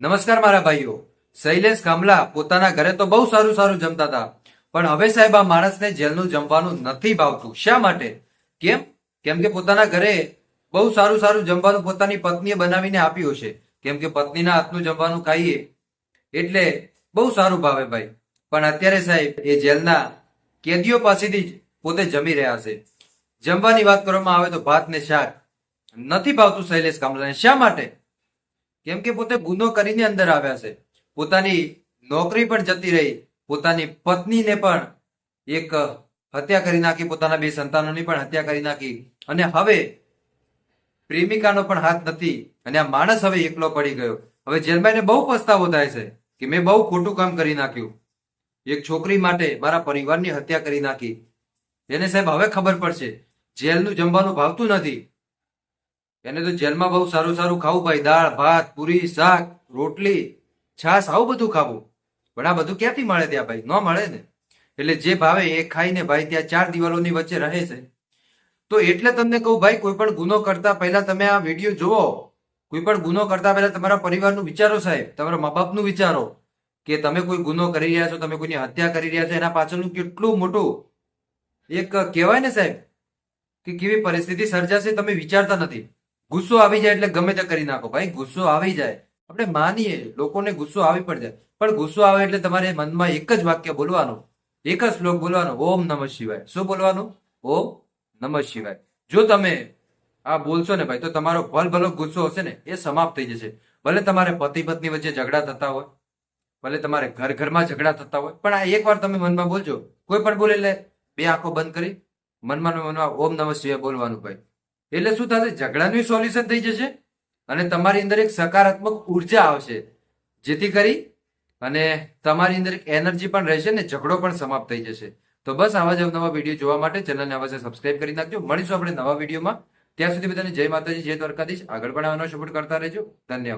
નમસ્કાર મારા ભાઈઓ. શૈલેષ કામલા પોતાના ઘરે તો બહુ સારું સારું જમતા હતા. પણ હવે સાહેબ આ માણસને જેલનું જમવાનું નથી ભાવતું. શા માટે? કેમ? કેમ કે પોતાના ઘરે બહુ સારું સારું જમવાનું પોતાની પત્નીએ બનાવીને આપ્યું હશે. કેમ કે પત્નીના હાથનું જમવાનું ખાઈએ એટલે બહુ સારું ભાવે ભાઈ. પણ અત્યારે સાહેબ એ જેલના કેદીઓ પાસેથી જ પોતે જમી રહ્યા છે. જમવાની વાત કરવામાં આવે તો ભાત ને શાક. નથી ભાવતું શૈલેષ કામલાને શા માટે? કેમ કે પોતે ગુનો કરીને અંદર આવ્યા છે. પોતાની નોકરી પણ જતી રહી. પોતાની પત્નીને પણ એક હત્યા કરી નાખી, પોતાના બે સંતાનોની પણ હત્યા કરી નાખી. અને હવે પ્રેમિકાનો પણ હાથ નથી અને આ માણસ હવે એકલો પડી ગયો. હવે જેલમાં બહુ પસ્તાવો થાય છે કે મેં બહુ ખોટું કામ કરી નાખ્યું. એક છોકરી માટે મારા પરિવારની હત્યા કરી નાખી. એને સાહેબ હવે ખબર પડશે. જેલનું જમવાનું ભાવતું નથી. એને તો જેલમાં બહુ સારું સારું ખાવું ભાઈ, દાળ, ભાત, પૂરી, શાક, રોટલી, છાશ, આવું બધું ખાવું. પણ આ બધું ક્યાંથી મળે ત્યાં ભાઈ? ન મળે ને. એટલે જે ભાવે એ ખાઈને ભાઈ ત્યાં ચાર દિવાલોની વચ્ચે રહે છે. તો એટલે તમને કહું ભાઈ, કોઈ પણ ગુનો કરતા પહેલા તમે આ વીડિયો જુઓ. કોઈ પણ ગુનો કરતા પહેલા તમારા પરિવારનું વિચારો સાહેબ, તમારા મા બાપનું વિચારો કે તમે કોઈ ગુનો કરી રહ્યા છો, તમે કોઈની હત્યા કરી રહ્યા છો, એના પાછળનું કેટલું મોટું એક કહેવાય ને સાહેબ, કે કેવી પરિસ્થિતિ સર્જાશે તમે વિચારતા નથી. ગુસ્સો આવી જાય એટલે ગમે તે કરી નાખો. ભાઈ, ગુસ્સો આવી જાય. આપણે માનીએ, લોકોને ગુસ્સો આવી પણ જાય. પણ ગુસ્સો આવે એટલે તમારે મનમાં એક જ વાક્ય બોલવાનું. એક જ શ્લોક બોલવાનો, ઓમ નમઃ શિવાય. શું બોલવાનું? ઓમ નમઃ શિવાય. જો તમે આ બોલશો ને ભાઈ, તો તમારો ભલ ભલો ગુસ્સો હશે ને, એ સમાપ્ત થઈ જશે. ભલે તમારે પતિ પત્ની વચ્ચે ઝઘડા થતા હોય, ભલે તમારે ઘર ઘરમાં ઝઘડા થતા હોય, પણ આ એકવાર તમે મનમાં બોલજો. કોઈ પણ બોલે એટલે બે આંખો બંધ કરી, મનમાં મનમાં ઓમ નમઃ શિવાય બોલવાનું ભાઈ. એટલે શું થશે? ઝઘડાનું સોલ્યુશન થઈ જશે અને તમારી અંદર એક સકારાત્મક ઊર્જા આવશે. જેથી કરી અને તમારી અંદર એક એનર્જી પણ રહેશે ને ઝઘડો પણ સમાપ્ત થઈ જશે. તો બસ, આવા જ નવા વીડિયો જોવા માટે ચેનલને અવશ્ય સબસ્ક્રાઇબ કરી નાખજો. મળીશું આપણે નવા વિડીયોમાં. ત્યાં સુધી બધાને જય માતાજી, જય દ્વારકાધીશ. આગળ પણ આવવાનો સપોર્ટ કરતા રહેજો. ધન્યવાદ.